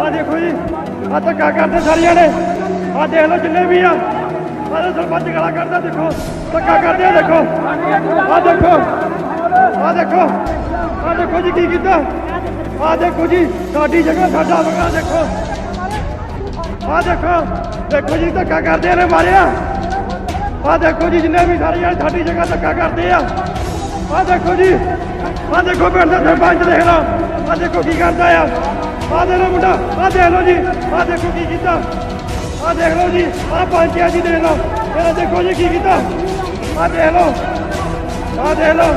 ਆ ਦੇਖੋ ਜੀ ਆ ਧੱਕਾ ਕਰਦੇ ਸਾਰੀਆਂ ਨੇ। ਆ ਦੇਖ ਲਓ ਜਿੰਨੇ ਵੀ ਆ। ਆ ਸਰਪੰਚ ਗਾਲਾਂ ਕੱਢਦਾ, ਦੇਖੋ। ਧੱਕਾ ਕਰਦੇ ਆ, ਦੇਖੋ। ਆ ਦੇਖੋ। ਆ ਦੇਖੋ। ਆ ਦੇਖੋ ਜੀ ਕੀ ਕੀਤਾ। ਆ ਦੇਖੋ ਜੀ, ਸਾਡੀ ਜਗ੍ਹਾ, ਸਾਡਾ ਮਕਾਨ ਦੇਖੋ। ਆ ਦੇਖੋ ਦੇਖੋ ਜੀ, ਧੱਕਾ ਕਰਦੇ ਨੇ ਮਾਰਿਆ। ਆ ਦੇਖੋ ਜੀ, ਜਿੰਨੇ ਵੀ ਸਾਰੇ ਜਾਣੇ ਸਾਡੀ ਜਗ੍ਹਾ ਧੱਕਾ ਕਰਦੇ ਆ। ਆ ਦੇਖੋ ਜੀ ਆ ਦੇਖੋ ਪਿੰਡ ਦਾ ਸਰਪੰਚ ਦੇਖ ਲਓ। ਆ ਦੇਖੋ ਕੀ ਕਰਦਾ ਆ। ਆ ਦੇਖ ਲਓ ਮੁੰਡਾ ਆ ਦੇਖ ਲਓ ਜੀ ਆ ਦੇਖੋ ਕੀ ਕੀਤਾ। ਆ ਦੇਖ ਲਓ ਜੀ ਆ ਪੰਚਿਆ ਜੀ ਦੇਖ ਲਓ। ਇਹ ਦੇਖੋ ਜੀ ਕੀ ਕੀਤਾ। ਆ ਦੇਖ ਲਓ। ਆ ਦੇਖ ਲਓ।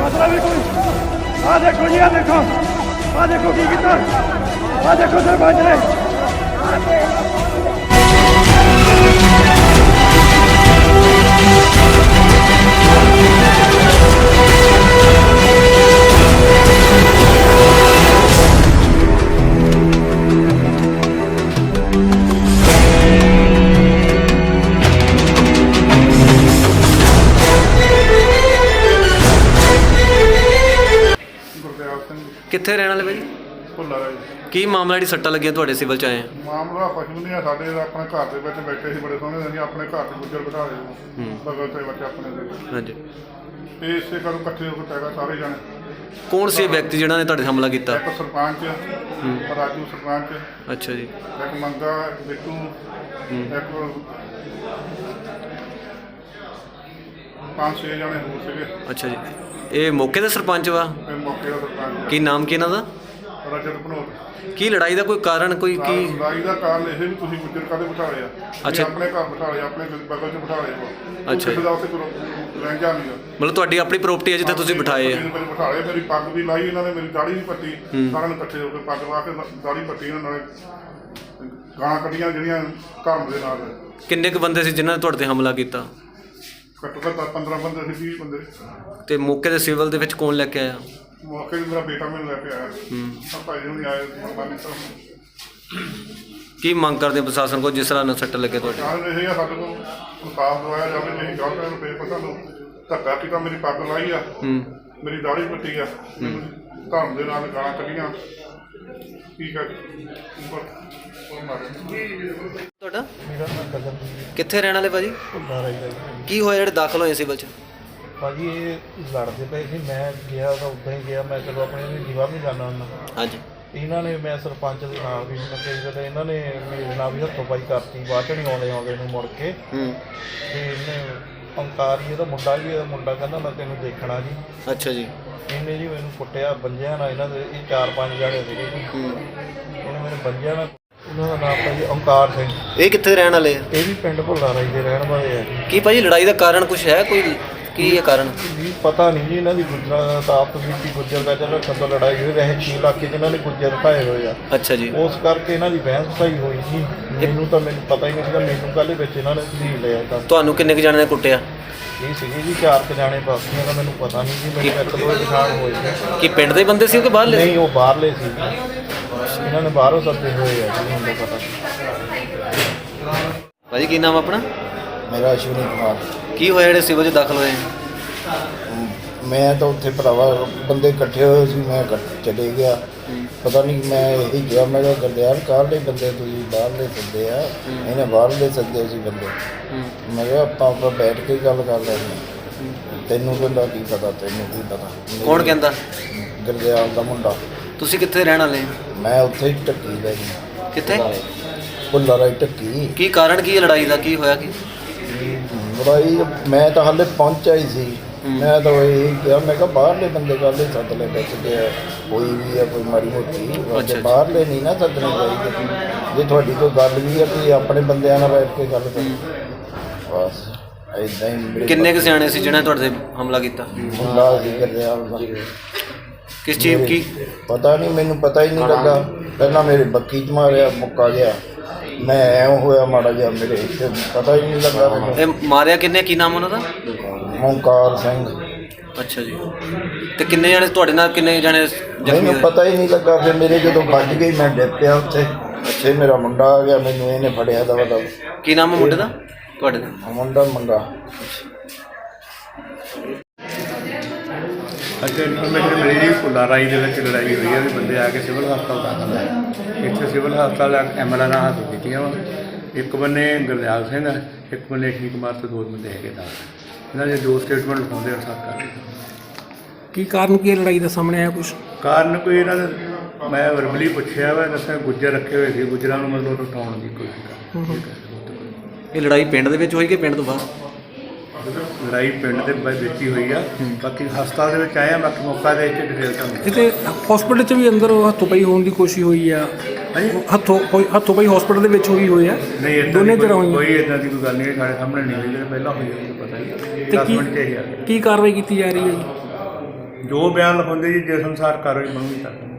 ਮਤਲਬ ਵੀ ਕੋਈ ਆ ਦੇਖੋ ਜੀ ਆ ਦੇਖੋ। ਆ ਦੇਖੋ ਕੀ ਕੀਤਾ। ਆ ਦੇਖੋ ਸਰਪੰਚ ਨੇ। ਗੁਰਦਿਆਲ ਕਿੱਥੇ ਰਹਿਣ ਵਾਲੇ ਭਾਈ ਭੁੱਲਾ ਜੀ ਕੀ ਮਾਮਲਾ ਜਿਹੜੀ ਸੱਟਾਂ ਲੱਗੀਆਂ ਤੁਹਾਡੇ ਸਿਵਲ ਚ ਆਏ ਆ? ਮਾਮਲਾ ਪਸ਼ੂ ਨਹੀਂ ਆ ਸਾਡੇ ਦਾ ਆਪਣੇ ਘਰ ਦੇ ਵਿੱਚ ਬੈਠੇ ਸੀ ਬੜੇ ਸੋਹਣੇ ਅਸੀਂ ਆਪਣੇ ਘਰ ਦੇ ਗੁੱਜਰ ਬਿਠਾ ਲਏ ਹੂੰ। ਬਗਲ ਤੇ ਬੱਚੇ ਆਪਣੇ ਦੇ ਹਾਂਜੀ। ਤੇ ਇਸੇ ਕਰੂ ਇਕੱਠੇ ਹੋ ਕੇ ਪੈਗਾ ਸਾਰੇ ਜਾਣੇ। ਕੌਣ ਸੀ ਇਹ ਵਿਅਕਤੀ ਜਿਹੜਾ ਨੇ ਤੁਹਾਡੇ ਤੇ ਹਮਲਾ ਕੀਤਾ? ਇੱਕ ਸਰਪੰਚ ਰਾਜੂ ਸਰਪੰਚ ਅੱਛਾ ਜੀ। ਇੱਕ ਮੰਗਾ ਬਿੱਟੂ ਇੱਕ ਪੰਜ ਛੇ ਜਾਣੇ ਹੋਰ ਸੀਗੇ। ਅੱਛਾ ਜੀ। ਇਹ ਮੌਕੇ ਦਾ ਸਰਪੰਚ ਵਾ? ਤੇ ਮੌਕੇ ਦਾ ਸਰਪੰਚ ਕੀ ਨਾਮ ਕੀ ਇਹਨਾਂ ਦਾ? ਰਜਤ ਭਨੋਟ ਕੀ ਲੜਾਈ ਦਾ ਕੋਈ ਕਾਰਨ ਕੋਈ ਕੀ? ਲੜਾਈ ਦਾ ਕਾਰਨ ਇਹ ਵੀ ਤੁਸੀਂ ਗੁੱਜਰ ਕਾਦੇ ਬਿਠਾ ਲਿਆ ਅੱਛਾ। ਆਪਣੇ ਘਰ ਬਿਠਾ ਲਿਆ ਆਪਣੇ ਬਗਲ 'ਚ ਬਿਠਾ ਲਿਆ ਅੱਛਾ। ਕਿਸੇ ਦਾ ਉੱਥੇ ਕੋਈ ਰਹਿੰਦਾ ਨਹੀਂ ਮਤਲਬ ਤੁਹਾਡੀ ਆਪਣੀ ਪ੍ਰਾਪਰਟੀ ਹੈ ਜਿੱਥੇ ਤੁਸੀਂ ਬਿਠਾਏ ਆ। ਮੈਨੂੰ ਬਿਠਾ ਲਿਆ ਮੇਰੀ ਪੱਗ ਵੀ ਲਾਈ ਇਹਨਾਂ ਨੇ ਮੇਰੀ ਦਾੜੀ ਵੀ ਪੱਟੀ ਸਾਰਿਆਂ ਨੇ ਇਕੱਠੇ ਹੋ ਕੇ ਪੱਗ ਲਾ ਕੇ ਦਾੜੀ ਪੱਟੀ ਇਹਨਾਂ ਨੇ ਗਾਲਾਂ ਕੱਢੀਆਂ ਜਿਹੜੀਆਂ ਧਰਮ ਦੇ ਨਾਲ। ਕਿੰਨੇ ਕੁ ਬੰਦੇ ਸੀ ਜਿਨ੍ਹਾਂ ਨੇ ਤੁਹਾਡੇ ਤੇ ਹਮਲਾ ਕੀਤਾ? ਘੱਟੋ ਘੱਟ 15 ਬੰਦੇ ਸੀ 20 ਬੰਦੇ। ਤੇ ਮੌਕੇ ਦੇ ਸਿਵਲ ਦੇ ਵਿੱਚ ਕੌਣ ਲੈ ਕੇ ਆਇਆ? ਮੌਕੇ ਤੇ ਮੇਰਾ ਬੇਟਾ ਮੈਨੂੰ ਲੈ ਕੇ ਆਇਆ। ਹੂੰ। ਆ ਭਾਈ ਹੁਣੀ ਆਏ ਤੋਂ ਕੀ ਮੰਗ ਕਰਦੇ ਪ੍ਰਸ਼ਾਸਨ ਕੋ ਜਿਸ ਤਰ੍ਹਾਂ ਨਾਲ ਸੱਟ ਲੱਗੇ ਤੁਹਾਡੇ? ਕਾਰਨ ਇਹ ਆ ਸਾਡੇ ਕੋਲ ਇਨਸਾਫ ਦਵਾਇਆ ਜਾਵੇ ਨਹੀਂ ਗਲਤ ਹੈ ਫੇਰ ਪਤਾ ਨੂੰ ਧੱਕਾ ਕੀਤਾ ਮੇਰੀ ਪੱਗ ਲਾਈ ਆ। ਹੂੰ। ਮੇਰੀ ਦਾੜੀ ਪੱਟੀ ਆ। ਮੈਨੂੰ ਧਰਮ ਦੇ ਨਾਲ ਗਾਲਾਂ ਕੱਢੀਆਂ। ਠੀਕ ਹੈ ਉੱਪਰ ਉਹ ਮਾਰੇ ਤੁਹਾਡਾ? ਮੇਰਾ ਨਾਮ ਕਦਮ ਕਿੱਥੇ ਰਹਿਣ ਵਾਲੇ ਭਾਜੀ? ਭੁੱਲਾ ਰਹੀ ਹੈ ਕੀ ਹੋਇਆ ਜਿਹੜੇ ਦਾਖਲ ਹੋਏ ਸਿਵਲ ਚ? ਭਾਜੀ ਇਹ ਲੜਦੇ ਪਏ ਸੀ। ਮੈਂ ਗਿਆ ਤਾਂ ਉਦਾਂ ਹੀ ਗਿਆ। ਮੈਂ ਚਲੋ ਆਪਣੇ ਨੂੰ ਜੀਵਾ ਵੀ ਜਾਣਾ ਹੁੰਦਾ ਹਾਂਜੀ। ਇਹਨਾਂ ਨੇ ਮੈਂ ਸਰਪੰਚ ਦੇ ਨਾਲ ਵੀ ਮੈਂ ਕਈ ਵਾਰ ਇਹਨਾਂ ਨੇ ਮੇਰੇ ਨਾਲ ਵੀ ਹੱਥੋਂ ਪਾਈ ਕਰਤੀ। ਬਾਅਦ ਚ ਨਹੀਂ ਆਉਂਦੇ ਆਉਂਦੇ ਨੂੰ ਮੁੜ ਕੇ। ਹੂੰ। ਤੇ ਇਹਨੇ ਅੰਕਾਰੀ ਇਹਦਾ ਮੁੰਡਾ ਵੀ ਇਹਦਾ ਮੁੰਡਾ ਕਹਿੰਦਾ ਮੈਂ ਤੈਨੂੰ ਦੇਖਣਾ ਜੀ। ਅੱਛਾ ਜੀ। ਇਹਨੇ ਜੀ ਮੈਨੂੰ ਕੁੱਟਿਆ ਬੰਜਿਆ ਨਾਲ ਇਹਨਾਂ ਦੇ ਇਹ ਚਾਰ ਪੰਜ ਜਾਣੇ ਸੀਗੇ ਇਹਨੇ ਮੈਨੂੰ ਬੰਜਿਆ ਨਾਲ ਉਹਨਾਂ ਦਾ ਨਾਮ ਭਾਜੀ ਓਂਕਾਰ ਸਿੰਘ। ਇਹ ਕਿੱਥੇ ਰਹਿਣ ਵਾਲੇ ਆ? ਇਹ ਵੀ ਪਿੰਡ ਭੁੱਲਾ ਰਾਈ ਦੇ ਰਹਿਣ ਵਾਲੇ ਆ ਕੀ ਭਾਜੀ ਲੜਾਈ ਦਾ ਕਾਰਨ ਕੁਝ ਹੈ? ਕੋਈ ਕੀ ਹੈ ਕਾਰਨ? ਜੀ ਪਤਾ ਨਹੀਂ ਜੀ ਇਹਨਾਂ ਦੀ ਗੁੱਜਰਾਂ ਦਾ ਆਪਸ ਵਿੱਚ ਹੀ ਗੁੱਜਰ ਦਾ ਚੱਲ ਰੱਖਣ ਤੋਂ ਲੜਾਈ ਹੋਈ ਛੇ ਇਲਾਕੇ ਜਿਨ੍ਹਾਂ ਨੇ ਗੁੱਜਰ ਪਾਏ ਹੋਏ ਆ। ਅੱਛਾ ਜੀ। ਉਸ ਕਰਕੇ ਇਹਨਾਂ ਦੀ ਬਹਿਸ ਸਹੀ ਹੋਈ ਜੀ ਮੈਨੂੰ ਤਾਂ ਮੈਨੂੰ ਪਤਾ ਹੀ ਨਹੀਂ ਸੀਗਾ ਮੈਨੂੰ ਕੱਲ੍ਹ ਵਿੱਚ ਇਹਨਾਂ ਨੇ ਧੀ ਲਿਆ ਤਾਂ। ਤੁਹਾਨੂੰ ਕਿੰਨੇ ਕੁ ਜਾਣੇ ਨੇ ਕੁੱਟਿਆ? ਇਹ ਸੀਗੇ ਜੀ ਚਾਰ ਕੁ ਜਾਣੇ ਬਾਕੀਆਂ ਦਾ ਮੈਨੂੰ ਪਤਾ ਨਹੀਂ ਜੀ ਮੈਨੂੰ ਇੱਕ ਦੋ ਨਿਸ਼ਾਨ ਹੋਏ ਸੀ ਕੀ ਪਿੰਡ ਦੇ ਬੰਦੇ ਸੀ ਕਿ ਬਾਹਰਲੇ ਨਹੀਂ ਉਹ ਬਾਹਰਲੇ ਸੀ। ਇਹਨਾਂ ਨੇ ਬਾਹਰੋਂ ਸੱਦੇ ਹੋਏ ਆ ਜੀ ਮੈਨੂੰ ਪਤਾ ਭਾਜੀ ਕੀ ਨਾਮ ਆਪਣਾ? ਮੇਰਾ ਅਸ਼ਵਨੀ ਕੁਮਾਰ। ਕੀ ਹੋਇਆ ਜਿਹੜੇ ਸਿਵਲ ਚ ਦਾਖਲ ਹੋਏ ਮੈਂ ਤਾਂ ਉੱਥੇ ਭਰਾਵਾ ਬੰਦੇ ਇਕੱਠੇ ਹੋਏ ਸੀ ਮੈਂ ਚਲੇ ਗਿਆ। ਪਤਾ ਨਹੀਂ ਮੈਂ ਇਹੀ ਗਿਆ ਮੈਂ ਕਿਹਾ ਗਰਦਿਆਲ ਕਾਹਦੇ ਬੰਦੇ ਤੁਸੀਂ ਬਾਹਰਲੇ ਸੱਦੇ ਆ? ਇਹਨੇ ਬਾਹਰਲੇ ਸੱਦੇ ਸੀ ਬੰਦੇ। ਮੈਂ ਕਿਹਾ ਆਪਾਂ ਆਪਾਂ ਬੈਠ ਕੇ ਗੱਲ ਕਰ ਲੈਂਦੇ ਹਾਂ। ਤੈਨੂੰ ਕਹਿੰਦਾ ਕੀ ਪਤਾ ਤੈਨੂੰ ਕੀ ਪਤਾ? ਕੌਣ ਕਹਿੰਦਾ? ਗਰਦਿਆਲ ਦਾ ਮੁੰਡਾ। ਤੁਸੀਂ ਕਿੱਥੇ ਰਹਿਣ ਵਾਲੇ ਮੈਂ ਉੱਥੇ ਹੀ ਟੱਕੀ ਲੈ ਗਿਆ। ਕਿੱਥੇ? ਭੁੱਲਾ ਰਾਈ ਟੱਕੀ ਕੀ ਕਾਰਨ ਕੀ ਹੈ ਲੜਾਈ ਦਾ ਕੀ ਹੋਇਆ ਕੀ? ਲੜਾਈ ਮੈਂ ਤਾਂ ਹਾਲੇ ਪਹੁੰਚਿਆ ਹੀ ਸੀ। ਮੈਂ ਤਾਂ ਇਹ ਕਿਹਾ ਮੈਂ ਕਿਹਾ ਬਾਹਰਲੇ ਬੰਦੇ ਹੀ ਸੱਦ ਲੈ ਬੈਠਦੇ ਆ ਕੋਈ ਵੀ ਆ ਕੋਈ ਮਾੜੀ ਮੋਟੀ। ਅੱਛਾ ਵੈਸੇ ਜੀ। ਬਾਹਰਲੇ ਨਹੀਂ ਨਾ ਸੱਦਣੇ ਚਾਹੀਦੇ। ਜੇ ਤੁਹਾਡੀ ਕੋਈ ਗੱਲ ਵੀ ਆ ਕਿ ਆਪਣੇ ਬੰਦਿਆਂ ਨਾਲ ਬੈਠ ਕੇ ਗੱਲ ਕਰੋ। ਬਸ ਐਦਾਂ ਹੀ ਮੇਰੇ ਕਿੰਨੇ ਕੁ ਸਿਆਣੇ ਸੀ ਜਿਹਨਾਂ ਨੇ ਤੁਹਾਡੇ ਤੇ ਹਮਲਾ ਕੀਤਾ? ਮੁੰਡਾ ਸੀ ਗਰਦਿਆਲ ਦਾ ਕਿਸ ਚੀਜ਼ ਕੀ ਪਤਾ ਨਹੀਂ ਮੈਨੂੰ ਪਤਾ ਹੀ ਨਹੀਂ ਲੱਗਾ। ਪਹਿਲਾਂ ਮੇਰੇ ਬੱਕੀ ਚ ਮਾਰਿਆ ਮੁੱਕਾ ਗਿਆ। ਮੈਂ ਐਂ ਹੋਇਆ ਮਾੜਾ ਜਿਹਾ ਮੇਰੇ ਇੱਥੇ ਪਤਾ ਹੀ ਨਹੀਂ ਲੱਗਾ ਮੈਨੂੰ। ਇਹ ਮਾਰਿਆ ਕਿੰਨੇ? ਕੀ ਨਾਮ ਉਹਨਾਂ ਦਾ? ਓਂਕਾਰ ਸਿੰਘ। ਅੱਛਾ ਜੀ। ਤੇ ਕਿੰਨੇ ਜਣੇ ਤੁਹਾਡੇ ਨਾਲ ਕਿੰਨੇ ਜਣੇ ਜ਼ਖਮੀ ਮੈਨੂੰ ਹੋਏ? ਪਤਾ ਹੀ ਨਹੀਂ ਲੱਗਾ ਫਿਰ ਮੇਰੇ ਜਦੋਂ ਵੱਜ ਗਈ ਮੈਂ ਡਿੱਗ ਪਿਆ ਉੱਥੇ। ਅੱਛੇ। ਮੇਰਾ ਮੁੰਡਾ ਆ ਗਿਆ ਮੈਨੂੰ ਇਹਨੇ ਫੜਿਆ ਦਵਾ ਦਵ। ਕੀ ਨਾਮ ਹੈ ਮੁੰਡੇ ਦਾ? ਤੁਹਾਡੇ ਦਾ? ਮੁੰਡਾ ਮੰਗਾ ਅੱਗੇ ਇਨਫੋਰਮੇਸ਼ਨ ਮਿਲੀ ਜੀ ਭੁੱਲਾ ਰਾਈ ਦੇ ਵਿੱਚ ਲੜਾਈ ਹੋਈ ਹੈ ਵੀ ਬੰਦੇ ਆ ਕੇ ਸਿਵਲ ਹਸਪਤਾਲ ਦਾਖਲ ਹੈ ਇੱਥੇ ਸਿਵਲ ਹਸਪਤਾਲ ਐਮਐਲਆਰ ਹਾਸਲ ਕੀਤੀਆਂ ਵਾ। ਇੱਕ ਬੰਨੇ ਗੁਰਦਿਆਲ ਸਿੰਘ ਹੈ ਇੱਕ ਬੰਨੇ ਠੀਕ ਕੁਮਾਰ ਤੇ ਦੋ ਬੰਦੇ ਹੈਗੇ ਦਾ ਇਹਨਾਂ ਦੇ ਦੋ ਸਟੇਟਮੈਂਟ ਲਿਖਾਉਂਦੇ ਅਨਸਾਰ ਕਰ ਕੀ ਕਾਰਨ ਕੀ ਹੈ ਲੜਾਈ ਦਾ? ਸਾਹਮਣੇ ਆਇਆ ਕੁਝ ਕਾਰਨ ਕੋਈ ਇਹਨਾਂ ਦਾ? ਮੈਂ ਵਰਬਲੀ ਪੁੱਛਿਆ ਵਾ ਦੱਸਿਆ ਗੁੱਜਰ ਰੱਖੇ ਹੋਏ ਸੀ। ਗੁੱਜਰਾਂ ਨੂੰ ਮਤਲਬ ਉਠਾਉਣ ਦੀ ਕੋਸ਼ਿਸ਼ ਕਰ ਇਹ ਲੜਾਈ ਪਿੰਡ ਦੇ ਵਿੱਚ ਹੋਈ ਕਿ ਪਿੰਡ ਤੋਂ ਬਾਹਰ? ਲੜਾਈ ਪਿੰਡ ਦੇ ਵਿੱਚ ਹੀ ਹੋਈ ਆ। ਬਾਕੀ ਹਸਪਤਾਲ ਦੇ ਵਿੱਚ ਆਏ ਆ ਬਾਕੀ ਮੌਕਾ ਦੇ ਕੇ ਡਿਟੇਲ ਤੁਹਾਨੂੰ ਇਤੇ ਹਸਪੀਟਲ 'ਚ ਵੀ ਅੰਦਰ ਹੱਥੋਂ ਪਈ ਹੋਣ ਦੀ ਕੋਸ਼ਿਸ਼ ਹੋਈ ਆ। ਹੱਥੋਂ ਹੋਈ- ਹੱਥੋਂ ਪਈ ਹਸਪੀਟਲ ਦੇ ਵਿੱਚ ਹੋਈ ਹੋਈ ਆ। ਨਹੀਂ ਏਦਾਂ ਦੋਨੇ ਤਰ੍ਹਾਂ ਕੋਈ- ਹੋਈਆਂ ਕੋਈ ਇਦਾਂ ਦੀ ਕੋਈ ਗੱਲ ਨਹੀਂ ਸਾਡੇ ਸਾਹਮਣੇ ਨਹੀਂ ਹੋਈ ਜਿਹੜੀ ਪਹਿਲਾਂ ਹੋਈ ਹੈ ਪਤਾ ਹੀ ਤੇ 10 ਕੀ ਮਿੰਟ ਚ ਹੀ ਆ। ਗਏ। ਕੀ ਕਾਰਵਾਈ ਕੀਤੀ ਜਾ ਰਹੀ ਹੈ ਜੀ? ਜੋ ਬਿਆਨ ਲਿਖਾਉਂਦੇ ਜੀ ਜਿਸ ਅਨੁਸਾਰ ਕਾਰਵਾਈ ਬਣੂਗੀ ਤਾਂ।